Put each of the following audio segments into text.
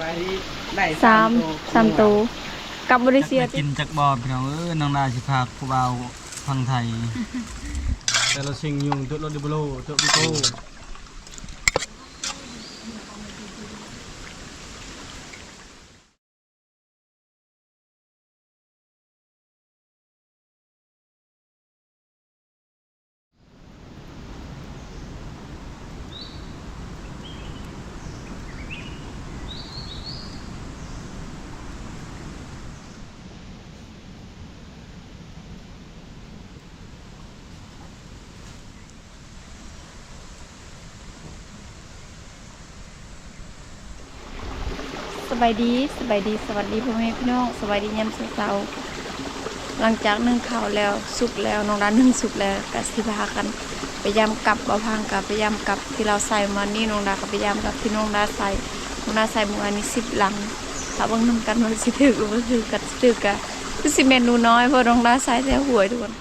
บายดีได้สามสามตัวกับบริเซียจักได้กินจักบอพี่น้องเอ้ยน้องนาสิพาผู้บ่าวฟังไทยแต่เราสิ่งยุงตัวรถดิบโลตัวบิโก้ บายดีสบายดีสวัสดีพ่อแม่พี่น้องสบายดียามเช้าหลังจากนึ่งข้าวแล้วสุกแล้วน้องร้านนึ่งสุกแล้วก็สิพากันไปยามกลับบ่พังกับไปยามกลับที่เราใส่มานี่น้องดาก็ไปยามกับที่น้องดาใส่น้องดาใส่เมื่อวานนี้สิบหลังถ้าบิ่งนำกันว่าสิถือบ่ถือกันสิถือกันคือสิเมนูน้อยเพราะน้องดาใส่แต่หวยทุกคน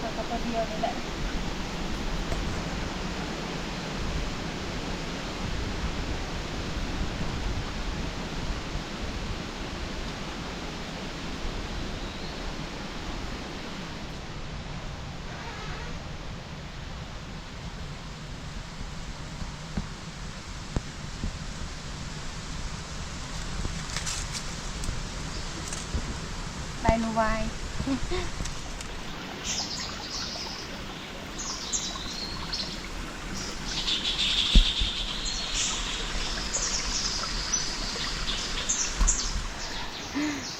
แล้วก็ตัวเดียวนี่แหละ ไดโนไวาย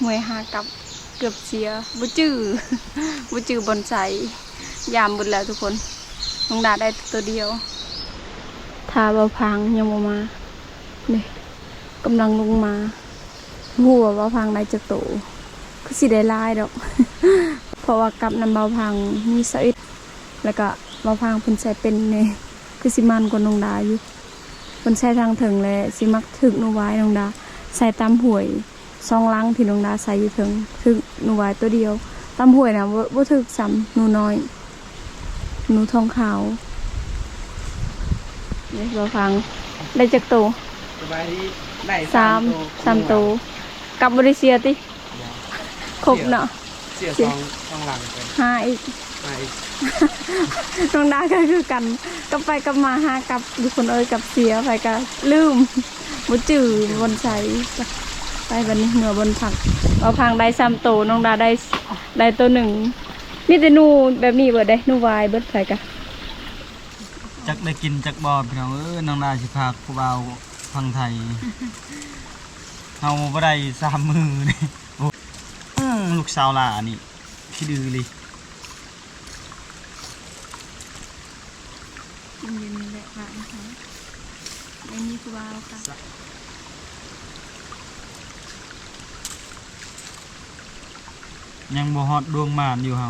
มวยหากับเกือบเสียบุจื้อบุจื้อบนใสยามบุญแล้วทุกคนน้องดาได้ตัวเดียวทาเบาพังยังบ่มาเนี่ยกำลังลงมาหัวเบาพังได้จะโต คือสิได้หลายดอก เพราะว่ากับน้ำเบาพังมีสะอิดแล้วก็เบาพังเพิ่นใส่เป็นเนี่ยคือสิมันกว่าน้องดาอยู่เพิ่นใส่ทางถึงเลยสิมักถึกหนูไว้น้องดาใส่ตามหวยซองล้างที่น้องดาใส่อยู่ถึงถึงหนูไว้ตัวเดียวตำหวยนะว่าว่าถึกซ้ำหนูน้อยหนูทองขาวเดี๋ยวเราฟังได้จากตัวสบายดีได้สามสามตัวกับบริเซียติ ครบเนาะเสียสองสองหลังไปห้าอีกมาอีกน้องดาก็คือกันก็ไปกับมาหากับทุกคนเอ้ยกับเสียไปก็ลืมบ่จื้อบนใสไปบันนี้เหนือบนผักเอาพังได้ซ้ำโตวน้องดาได้ได้ตัวหนึ่งมีแต่หนูแบบนี้เบิดได้หนูวายเบิดไปกะจักได้กินจักบอพี่น้องเอ้ยน้องนาสิพาผู้บ่าวฟังไทยเฮาบ่ได้สามมือนี่โอ้อื้อ ลูกสาวหล่านี่ขี้ดื้อเลยกินเย็นแหละค่ะนะคะอันนี้คือวาวค่ะยังบ่ฮอดดวงมานอยู่เฮา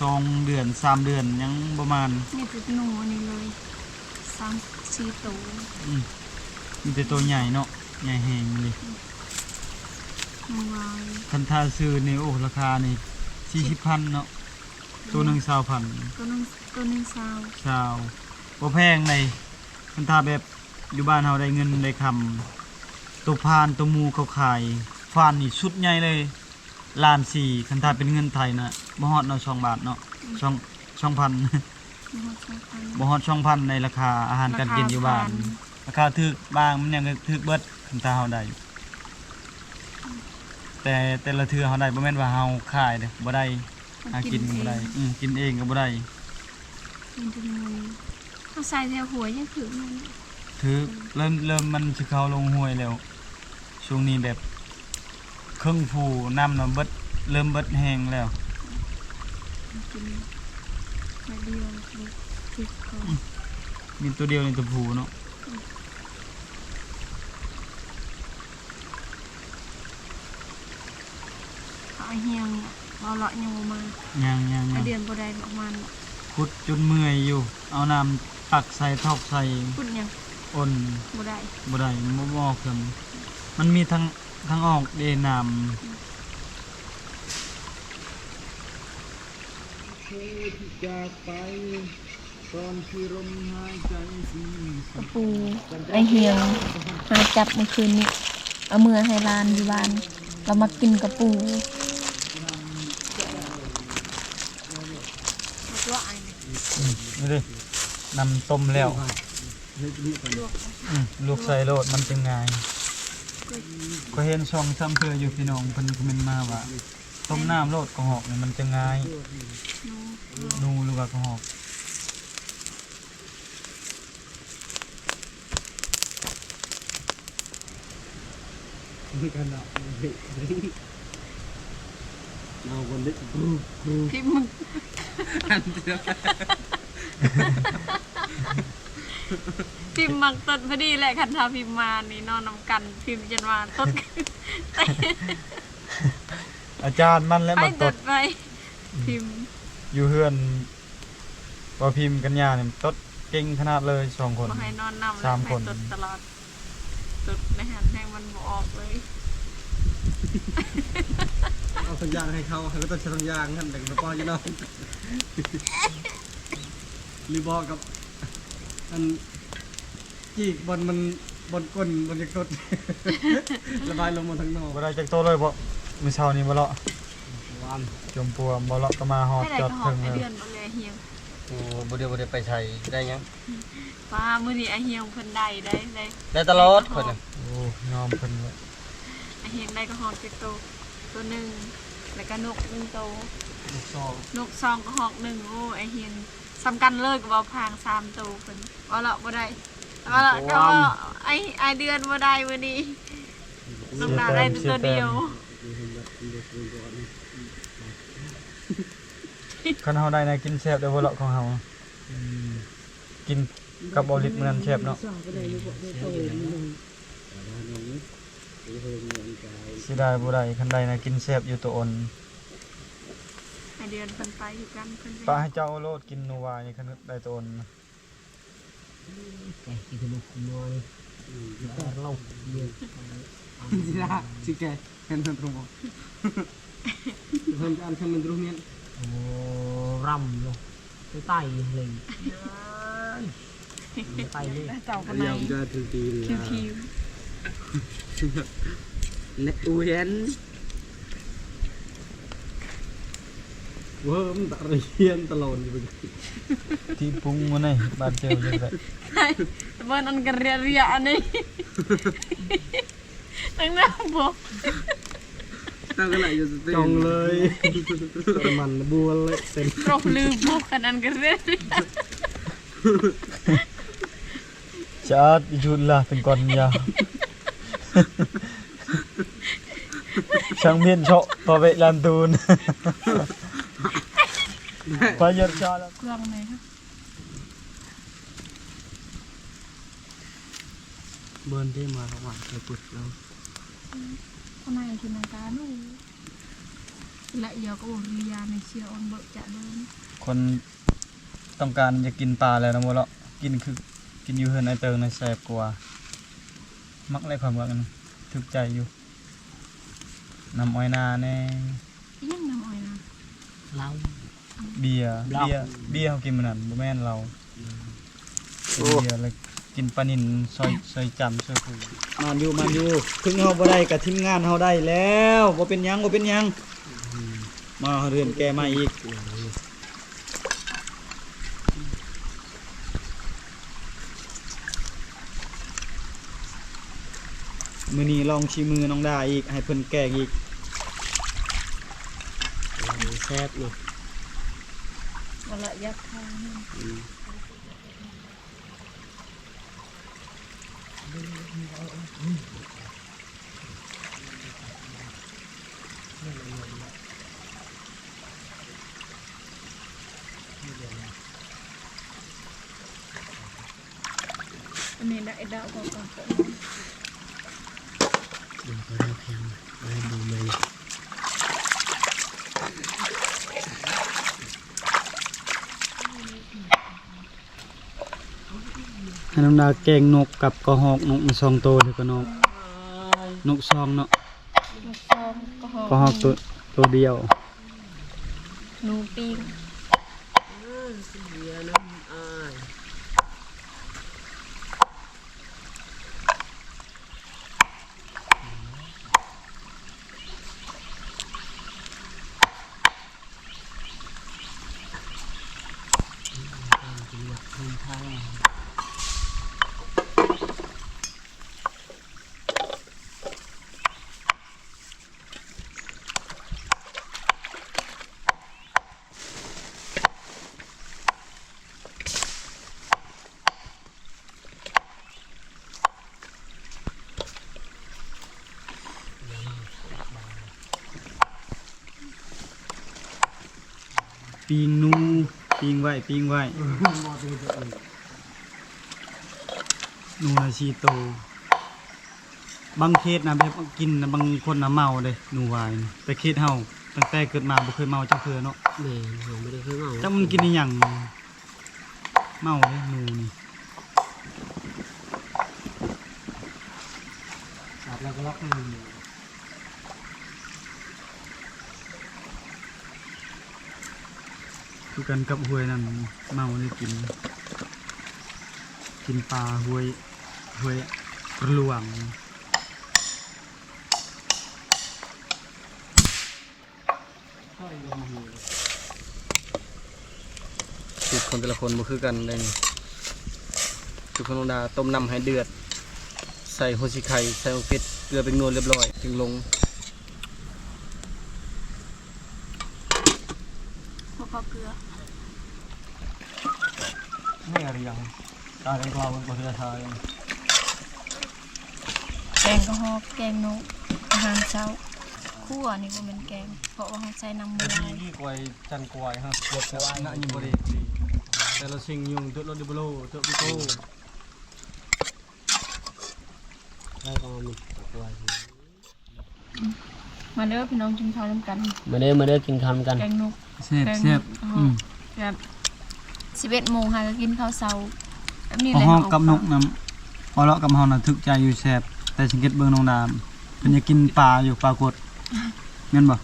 สองเดือนสามเดือนยังประมาณนี่คือหนูนนี้เลยสามสี่ตัวอืมมีแต่ตัวใหญ่เนาะใหญ่แหงเลย หนูวายคันทาซื้อนี่โอ้ราคานี่สี่สิบพันเนาะตัวหนึ่งสาวพันตัวหนึงตัวหนึงสาวสาวบ่แพงเลยคันทาแบบอยู่บ้านเฮาได้เงินได้คำตัวพานตัวหมูเขาขายฟานนี่สุดใหญ่เลยล้านสี่คันทาเป็นเงินไทยนะบ่ฮอดเนาะสองบาทเนาะสองสองพันหนูสองพัน บ่ฮอดสองพันในราคาอาหารการกินอยู่บ้าน ราคาถูกบางมันยังก็ถูกเบิดคันทาเฮาได้ แต่แต่ละเทื่อเฮาได้บ่แม่นว่าเฮาขายเด้อบ่ได้หากินบ่ได้อืมกินเองก็บ่ได้กินจนเงินเขาใส่แถวหัวยังถือมันถือเริ่มเริ่มมันสิเข้าลงห้วยแล้วช่วงนี้แบบเครื่องฟูน้ำน่ะเบิดเริ่มเบิดแห้งแล้วกินมาเดียวเลยติดคอมีตัวเดียวในตัวผูเนาะ เขาเอาเฮียงอะเอาเลาะยังบ่มายังยังไอยังเดือนบ่ได้ประมาณขุดจนเมื่อยอยู่ เอาน้ำตักใส่ทอกใส่พูดยังอ่นบ่ได้บ่ได้บ่บ่ออกกันมันมีทั้งทั้งออกเดน้ำจากไป ตอนที่ลมหายใจสิ้นกระปูไอเฮียงมาจับเมื่อคืนนี้เอามือให้ลานอยู่บ้าน เรามากินกระปู นี่ดินำต้มแล้วอืมลูกใส่โลดมันจะง่ายก็เห็นช่องซ้ำเพื่ออยู่พี่น้องเพิ่นคอมเมนต์มาว่าต้มน้ำโลดกระหอกนี่มันจะง่ายนูหรือว่ากระหอกกันเนาะเอาคนดึกบรูบรูพี่มึงอันเดียว พิมพ์มักตดพอดีแหละคันทาพิมพ์มานี่นอนนำกันพิมพ์จนว่าตดอาจารย์มันและไปมันตตดดไป พิมพ์อยู่เฮือนว่าพิมพ์กันยาเนี่ยตดเก่งขนาดเลยสองคนบ่ให้นอนนำสามให้คน ตดตลอดตดในหันแห้งมันบ่ออกเลยเอาสัญญาณให้เขาเขาก็ต้องใช้สัญญาณนั่นแต่งปออยู่เนาะ รีบอกกับอันจีกบอลมันบอลก้นบอลจะกดระบายลงมาทั้งนอกบ่ได้จักโตเลยบ่มื้อเช้านี้บ่เลาะวันจมปัวบ่เลาะก็มาฮอดให้ได้จอดก็หอถึมงไอเลยเดือนบ่เลยเฮียงโอ้บ่เดียวบ่ได้ไปใช้ได้ยังป้ามื้อนี้ไอเฮียงเพิ่นได้ได้ได้ได้ตลอดคนน่ะโอ้ยอมเพิ่นเลยไอเฮียงได้ก็หอมติดตัวตัวหนึงแล้วก็นกหนึงตัวลูกซองนกซองก็หอกหนึ่งโอ้ไอเฮียง สำคัญเลยกับเอาพางสามตัวเพิ่นว่าละบ่ได้ว่าละก็ว่าไอไอเดือนบ่ได้มื้อนี้น้องดาได้ตัวเดียวคันเฮาได้นะกินแซ่บได้บ่เลาะของเฮากินกับบอลิตมื้อนั้นแซ่บเนาะสิได้บ่ได้คันใดนะกินแซ่บอยู่ตัวอ่อนไอ เดือนเพิ่นไปอยู่กันเพิ่นไปป้าให้เจ้าโลดกินนัวนี่คันได้ตัวอ่อนสิละสิแกเห็นทันตรงบอกทำการทำมันตรงนี้โอ้รำอยู่ไปไต่เลยไปไต่เลยเจ้าคนไหนยาวจะถึงตีเลยคิวเน็ตอูเห็น เวิร์มตะเรียนตลอดอยู่ที่ปรุงมื้อนี้บาดเจ็บจังได๋ๆไอ้เบิ่นอันกระเรียเรียอันนี้ตั้งหน้าบ่ตั้งกันไหนอยู่สติจองเลยประมันบัวเลยเต็มครบลืมบ่กันอันกระเรียเรีย Saat ijullah tengkon ya. Sang miên sọ bảo vệ lan tùn. Phải giờ cho là เครื่องไหนครับเบิร์นที่มาเขาหวานเคยปุดแล้วคนไหน ที่นังกาหนูและเอียวก็บอกเรียในเชียร์ออนเบิกจะเดินคนต้องการจะกินปลาแล้วนะโมเลาะกินคือกินอยู่เฮือนไอเติงในะแซ่บกว่า มักเลยความว่ากันถึกใจอยู่น้ำอ้อยนาแน่อีหยังน้ำอ้อยนะ เราเบียร์เหล้าเบียร์เบียร์เขากินมันนั่นบ่แม่นเรากินเบียร์แล้วกินปลานินซอยซอยจำซอยคุยมันอยู่มันอยู่ถึงเฮาบ่ได้กับทีมงานเฮาได้แล้วบ่เป็นหยังบ่เป็นหยังมาเรือนแกมาอีกมือนี้ลองชิมมือน้องดาอีกให้เพิ่นแกกอีกแซ่บเลย วันละยักษ์ทาง อันนี้ได้ดาวก่อนก่อนก่อน เดี๋ยวก็ได้เพียงได้ดูเลย ให้น้องดาแกงนกกับกระหอกนกมาสองตัวเดี๋ยวก็นกนกซองเนาะลูกซองก็หอกระหอกตัวตัวเดียวหนูปิ้งเบียร์น้ำอาย ปิงนูปิงไว้ปิงไว้นูนาชีโต บางเคสนะแบบกินนะบางคนนะเมาเลยหนูวายนี่แต่เคสเฮาตั้งแต่เกิดมาบ่เคยเมาจักเทื่อเนาะแม่ผมไม่ได้เคยเมาจักมันกินอีหยังเมาเลยหนูนี่อาบแล้วก็ล็อกให้มัน คือกันกับหวยนั่นเมาเลยกิน กินปลาหวยหวยระหลวงสูตรคนแต่ละคนบ่คือกันเลยนี่สูตรของน้องดาต้มน้ำให้เดือด ใส่หัวชิไข่ใส่หัวเป็ดเกลือเป็นนวลเรียบร้อย จึงลง บ่พอเกลือ ไม่อะไรยังตาเป็นกลาวมันบ่คือทายแกงก็หอกแกงนกอาหารเช้าคั่วนี่บ่แม่นแกง เพราะว่าเราใส่น้ำมันลายนี่กวยจันกวยฮะกวยกวยน่ะยิงบ่ได้ดีแต่ละสิ่งยุงตัวรถดิบโลตัวบิโก้ได้ก็มีตัวมาเด้อพี่น้องกินข้าวนำกัน มาเด้อมาเด้อกินข้าวกัน แกงนก แซ่บแกงแซ่บอ๋ออือืมแบบ11โมงค่ะก็กินข้าวเช้าแบบนี้พอแหละห้องเากับนกนํพอเลาะกับเฮาน่ะทึกใจอยู่แซ่บแต่สังเกตเบิ่งน้องดามเพิ่นจะกินปลาอยู่ปรากฏแม่นบ่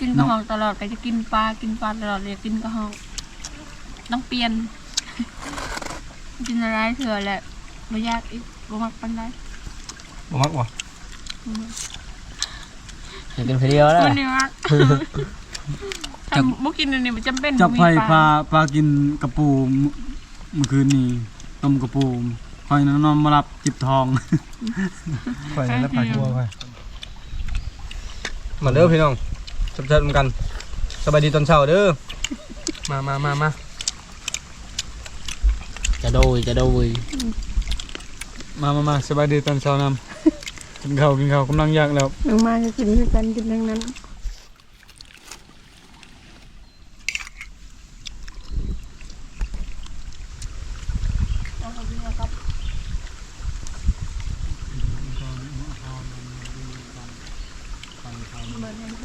กินกระหองตลอดไปจะกินปลากินปลาตลอดเลยกินกระหองต้องเปลี่ยนกินอะไรเถื่อแหละไม่ยากอีกบ่มักปันได้บ่มักว่ะกินคนเดียวแล้วมันนี่มัก ถ้าบ่กินอันนี้มันจำเป็นจับมีไฟปปลาลาปลากินกระปูมเมื่อคืนนี้ต้มกระปูคอยนอนมารับจิบทอง ข่อยแล้วพาทัวร์ข่อยมาเด้อพี่น้องจับจัดๆกันสบายดีตอนเช้าเด้อมามามามาจะโดยจะโดยมามามาสบายดีตอนเช้านำ กินข้าวกินข้าวกำลังยากแล้ว ลงมาจะกินด้วยกันกินทั้งนั้น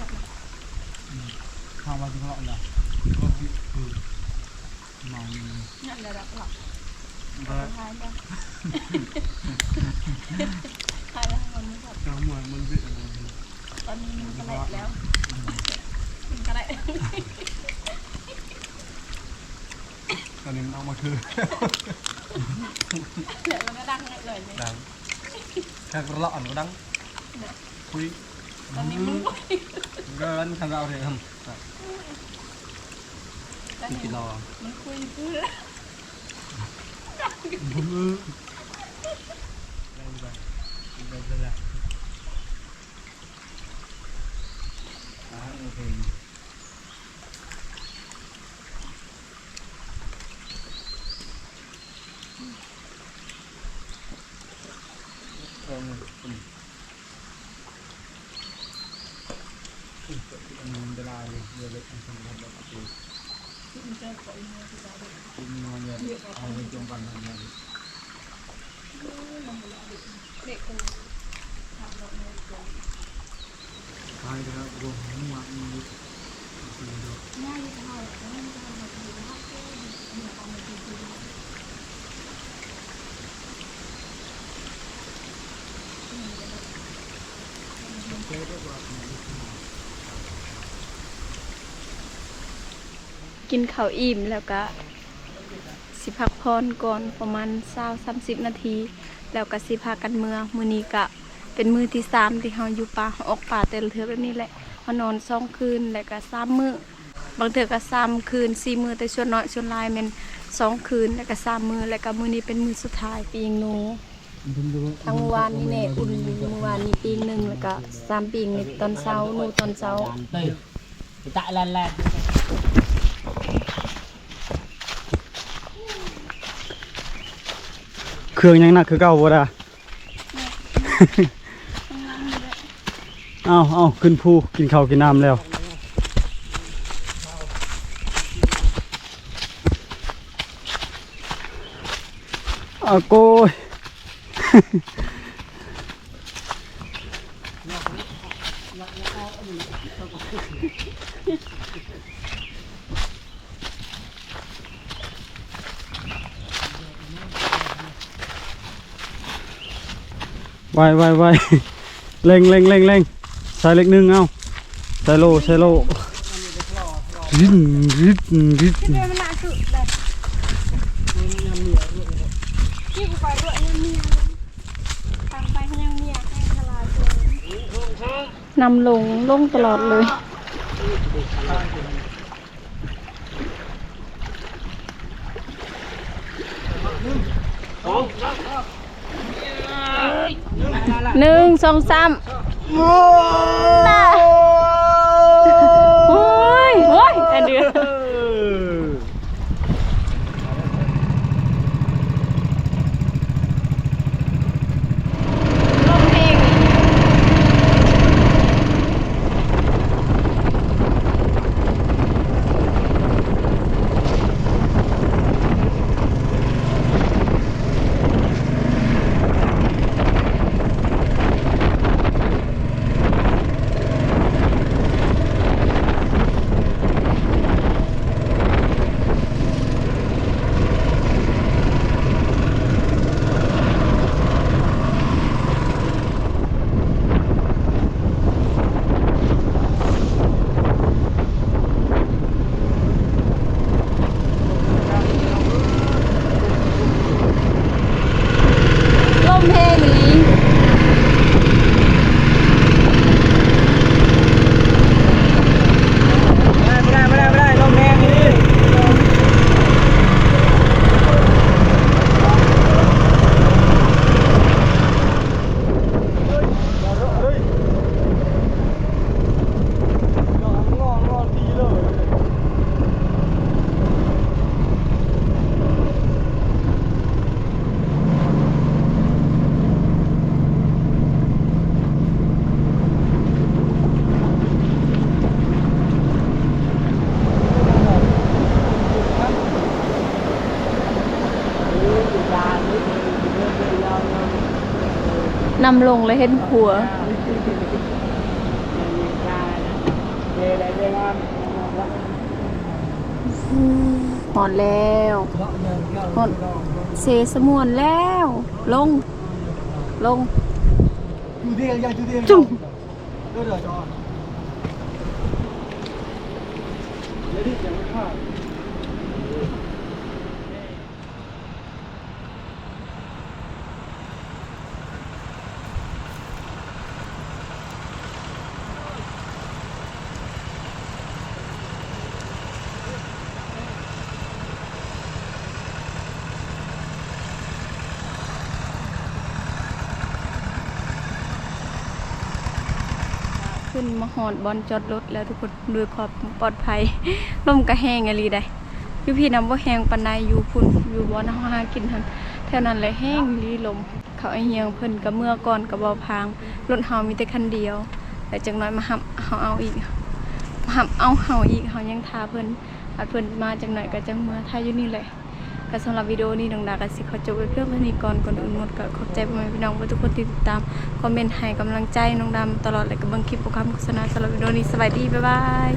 เบิร์นยังแบบข้าวมากินข้าวแล้วมองนั่นแหละหลับก็ทายแล้วทายแล้ววันนี้แบบจะเหมือนมันสิตอนนี้มันกระไรแล้วมันกระไรตอนนี้มันเอามาคือเดี๋ยวมันก็ดังเลยเลยดังแค่กระเลาะอันก็ดังคุย ตอนนี้มึงเกินคันเราเลยครับตอนกินี้นรอมันคุยพูดมันจะลายเรือเล็กมันจะทำแบบนี้มันจะปล่อยมันจะเอาไปจมกันทำไง เด็กคนตายแล้วรวมหัวมี ง่ายที่สุดเลยง่ายที่สุดเลย กินข้าวอิ่มแล้วก็สิพักพรก่อนประมาณ20 30นาที แล้วก็สิพากันเมืองมือนี้ก็เป็นมือที่สามที่เฮาอยู่ป่าออกป่าแต่ละเทือแบบนี้แหละเฮานอนสองคืนแล้วก็สามมือบางเทือก็สามคืนสี่มือแต่ส่วนน้อยส่วนลายแม่นสองคืนแล้วก็สามมือแล้วก็มือนี้เป็นมือสุดท้ายปีงหนูทั้งเมื่อวานนี้เนี่ยอุ่นเมื่อวานนี้ปีหนึ่งแล้วก็สามปีในตอนเช้าหนูตอนเช้า เครื่องยังหนักคือเก่าบ่ดาเอาเอาขึ้นภูกินข้าวกินน้ำแล้วเอาโกย ไวไวไวเร่งเร่งเร่งเร่งใส่เล็กหนึ่งเอาใส่โลใส่โลริดริดริดที่เป็นมันน่าคือแบบที่กูไปด้วยยังเมียทางไปยังเมียให้ทลายตัวนำลงลงตลอดเลย หนึ่งสองสามตาโอ้ยโอ้ยแต่เดือดลมเพลงลมเพลงนี้ ไม่ได้ไม่ได้ไม่ได้ลมแรงนี่ นำลงเลยเห็นผัวหอนแล้วหอนเสสมวนแล้ว ลง ลง chú điên nha chú điên Chung. đưa đỡ cho lấy đi chẳng có ขึ้ นมาหอดบอลจอดรถแล้วทุกคนด้วยความปลอดภัยลมกระแหงอะไรได้อยู่พี่น้ำว่าแหงปันไดอยู่พุ่นอยู่บอนเฮาหากินทันแถวนั้นเลยแห้งอีลม เขาไอเฮียงเพิ่นกับเมื่อก่อนกับเบาพางรถเฮามีแต่คันเดียวแต่จังน้อยมาหับเฮาเอาอีกมาหับเอาเฮาอีกเฮายังทาเพิ่นอาเพิ่นมาจังหน่อยก็จังเมื่อทาอยู่นี่เลย และก็สำหรับวิดีโอนี้น้องดาก็สิขอจบไว้เพียงเท่านี้ก่อนก่อนอื่นหมดก็ขอบใจพ่อแม่พี่น้องทุกคนที่ติดตามคอมเมนต์ให้กำลังใจน้องดำตลอดเลยกับบางคลิปโปรแกรมโฆษณาสำหรับวิดีโอนี้สวัสดีบ๊ายบาย